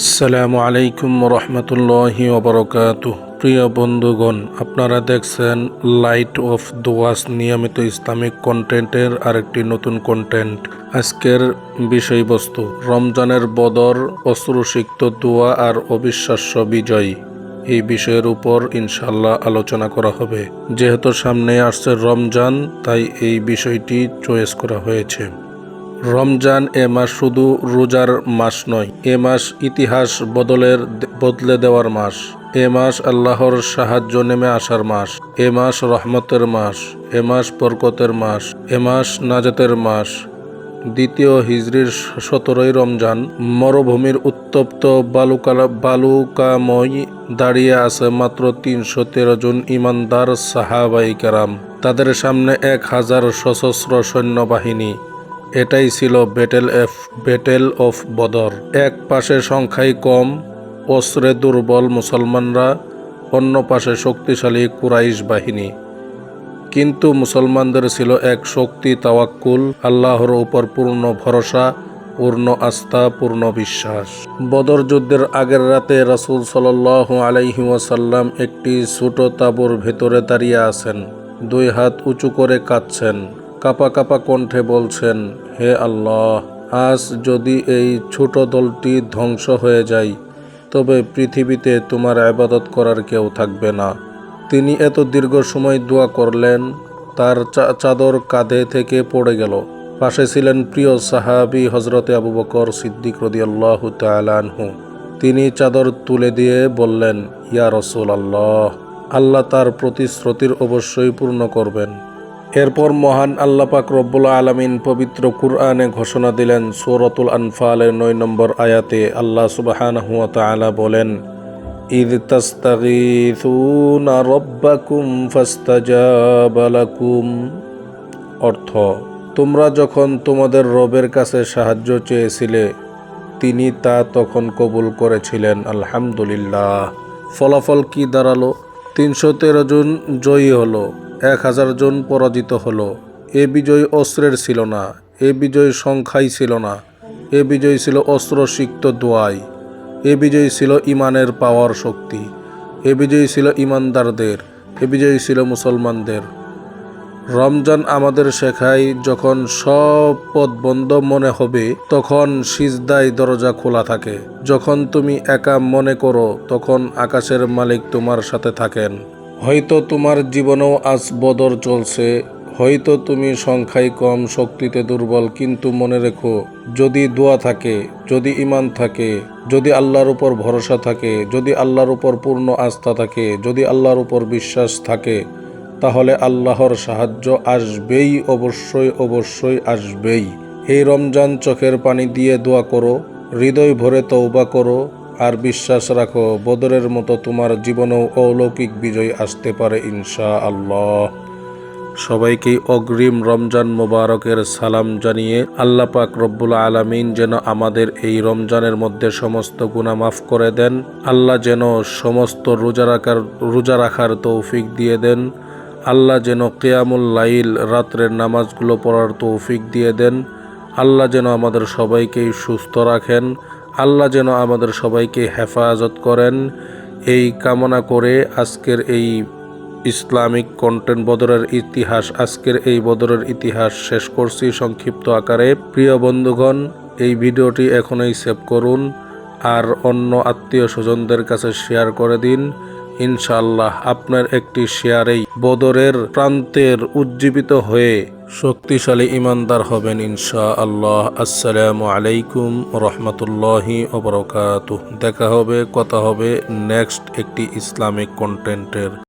আসসালামু আলাইকুম রহমতুল্লাহি ওবরকাত প্রিয় বন্ধুগণ, আপনারা দেখছেন লাইট অফ দোয়াস নিয়মিত ইসলামিক কন্টেন্টের আরেকটি নতুন কন্টেন্ট। আজকের বিষয়বস্তু, রমজানের বদর, অশ্রুসিক্ত দোয়া আর অবিশ্বাস্য বিজয়। এই বিষয়ের উপর ইনশাল্লাহ আলোচনা করা হবে। যেহেতু সামনে আসছে রমজান, তাই এই বিষয়টি চয়েস করা হয়েছে। রমজান এ মাস শুধু রোজার মাস নয়, এ মাস ইতিহাস বদলের বদলে দেওয়ার মাস। এ মাস আল্লাহর সাহায্য নেমে আসার মাস। এ মাস রহমতের মাস। এ মাস বরকতের মাস। এ মাস নাজাতের মাস। দ্বিতীয় হিজরির সতেরোই রমজান মরুভূমির উত্তপ্ত বালুকালা বালুকাময় দাঁড়িয়ে আছে মাত্র তিনশো তেরো জন ইমানদার সাহাবাই কারাম। তাদের সামনে এক হাজার সশস্ত্র সৈন্যবাহিনী। এটাই ছিল battle F battle of Badr এক পাশে সংখ্যায় কম, অস্ত্রে দুর্বল মুসলমানরা, অন্য পাশে শক্তিশালী কুরাইশ বাহিনী। কিন্তু মুসলমানদের ছিল এক শক্তি তাওয়াক্কুল, আল্লাহর উপর পূর্ণ ভরসা, পূর্ণ আস্থা, পূর্ণ বিশ্বাস। বদর যুদ্ধের আগের রাতে রাসুল সাল আলাইহি ওয়াসাল্লাম একটি ছোট তাঁবুর ভেতরে দাঁড়িয়ে আছেন। দুই হাত উঁচু করে কাঁদছেন, কাপা কাপা কণ্ঠে বলছেন হে আল্লাহ, আজ যদি এই ছোট দলটি ধ্বংস হয়ে যায়, তবে পৃথিবীতে তোমার আবাদত করার কেউ থাকবে না। তিনি এত দীর্ঘ সময় দোয়া করলেন, তার চাদর কাঁধে থেকে পড়ে গেল। পাশে ছিলেন প্রিয় সাহাবি হজরতে আবু বকর সিদ্দিক রদি আল্লাহ তালানহু তিনি চাদর তুলে দিয়ে বললেন, ইয়া রসুল আল্লাহ আল্লাহ তার প্রতিশ্রুতির অবশ্যই পূর্ণ করবেন। এরপর মহান আল্লাপাক রব্বুল আলমিন পবিত্র কুরআনে ঘোষণা দিলেন সৌরতুল আনফালের নয় নম্বর আয়াতে আল্লাহ সুবাহান হুয়া তালা বলেন ঈদ তাস্তাগিথুনা রব্বাকুম ফাস্তাজাবালাকুম অর্থ, তোমরা যখন তোমাদের রবের কাছে সাহায্য চেয়েছিলে, তিনি তা তখন কবুল করেছিলেন। আলহামদুলিল্লাহ। ফলাফল কি দাঁড়াল? তিনশো তেরো জন জয়ী হলো। এক হাজার জন পরাজিত হলো। এ বিজয় অস্ত্রের ছিল না, এ বিজয় সংখ্যাই ছিল না, এ বিজয় ছিল অস্ত্র সিক্ত দোয়াই, এ বিজয় ছিল ইমানের পাওয়ার শক্তি, এ বিজয় ছিল ইমানদারদের, এ বিজয় ছিল মুসলমানদের। রমজান আমাদের শেখায়, যখন সব পথ বন্ধ মনে হবে, তখন সিজদাই দরজা খোলা থাকে। যখন তুমি একা মনে করো, তখন আকাশের মালিক তোমার সাথে থাকেন। হয়তো তোমার জীবনেও আজ বদর চলছে, হয়তো তুমি সংখ্যায় কম, শক্তিতে দুর্বল, কিন্তু মনে রেখো, যদি দোয়া থাকে, যদি ইমান থাকে, যদি আল্লাহর উপর ভরসা থাকে, যদি আল্লাহর উপর পূর্ণ আস্থা থাকে, যদি আল্লাহর উপর বিশ্বাস থাকে, তাহলে আল্লাহর সাহায্য আসবেই, অবশ্যই অবশ্যই আসবেই। এই রমজান, চোখের পানি দিয়ে দোয়া করো, হৃদয় ভরে তৌবা করো আর বিশ্বাস রাখো, বদরের মতো তোমার জীবনেও অলৌকিক বিজয় আসতে পারে ইনশা আল্লাহ সবাইকে অগ্রিম রমজান মোবারকের সালাম জানিয়ে আল্লাহ পাক রব্বুল আলমিন যেন আমাদের এই রমজানের মধ্যে সমস্ত গুণা মাফ করে দেন। আল্লাহ যেন সমস্ত রোজা রাখার রোজা রাখার তৌফিক দিয়ে দেন। আল্লাহ যেন কেয়ামুল লাইল রাত্রের নামাজগুলো পড়ার তৌফিক দিয়ে দেন। আল্লাহ যেন আমাদের সবাইকেই সুস্থ রাখেন। আল্লাহ যেন আমাদের সবাইকে হেফাজত করেন। এই কামনা করে আজকের এই ইসলামিক কন্টেন্ট বদরের ইতিহাস, আজকের এই বদরের ইতিহাস শেষ করছি সংক্ষিপ্ত আকারে। প্রিয় বন্ধুগণ, এই ভিডিওটি এখনই সেভ করুন আর অন্য আত্মীয় স্বজনদের কাছে শেয়ার করে দিন। ইনশাল্লাহ আপনার একটি শেয়ারেই বদরের প্রান্তের উজ্জীবিত হয়ে শক্তিশালী ইমানদার হবেন ইনশা আল্লাহ আসসালামু আলাইকুম রহমতুল্লাহি ওবরকাত দেখা হবে, কথা হবে নেক্সট একটি ইসলামিক কন্টেন্টের